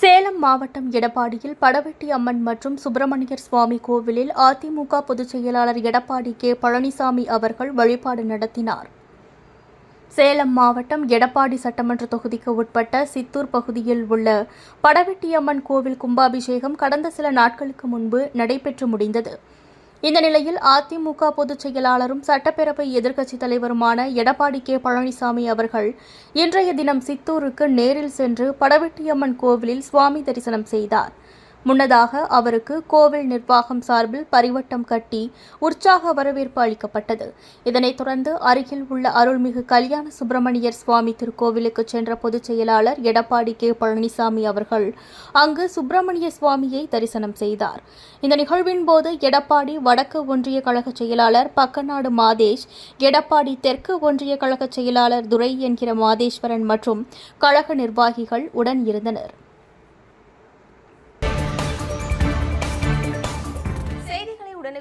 சேலம் மாவட்டம் எடப்பாடியில் படவெட்டி அம்மன் மற்றும் சுப்பிரமணியர் சுவாமி கோவிலில் அதிமுக பொதுச் செயலாளர் எடப்பாடி கே. பழனிசாமி அவர்கள் வழிபாடு நடத்தினார். சேலம் மாவட்டம் எடப்பாடி சட்டமன்ற தொகுதிக்கு உட்பட்ட சித்தூர் பகுதியில் உள்ள படவெட்டியம்மன் கோவில் கும்பாபிஷேகம் கடந்த சில நாட்களுக்கு முன்பு நடைபெற்று முடிந்தது. இந்த நிலையில் அதிமுக பொதுச் செயலாளரும் சட்டப்பேரவை எதிர்க்கட்சித் தலைவருமான எடப்பாடி கே பழனிசாமி அவர்கள் இன்றைய தினம் சித்தூருக்கு நேரில் சென்று படவெட்டியம்மன் கோவிலில் சுவாமி தரிசனம் செய்தார். முன்னதாக அவருக்கு கோவில் நிர்வாகம் சார்பில் பரிவட்டம் கட்டி உற்சாக வரவேற்பு அளிக்கப்பட்டது. இதனைத் தொடர்ந்து அருகில் உள்ள அருள்மிகு கல்யாண சுப்பிரமணியர் சுவாமி திருக்கோவிலுக்கு சென்ற பொதுச் செயலாளர் எடப்பாடி கே. பழனிசாமி அவர்கள் அங்கு சுப்பிரமணிய சுவாமியை தரிசனம் செய்தார். இந்த நிகழ்வின் போது எடப்பாடி வடக்கு ஒன்றிய கழக செயலாளர் பக்கநாடு மாதேஷ் எடப்பாடி தெற்கு ஒன்றிய கழக செயலாளர் துரை என்கிற மாதேஸ்வரன் மற்றும் கழக நிர்வாகிகள் உடன் இருந்தனர்.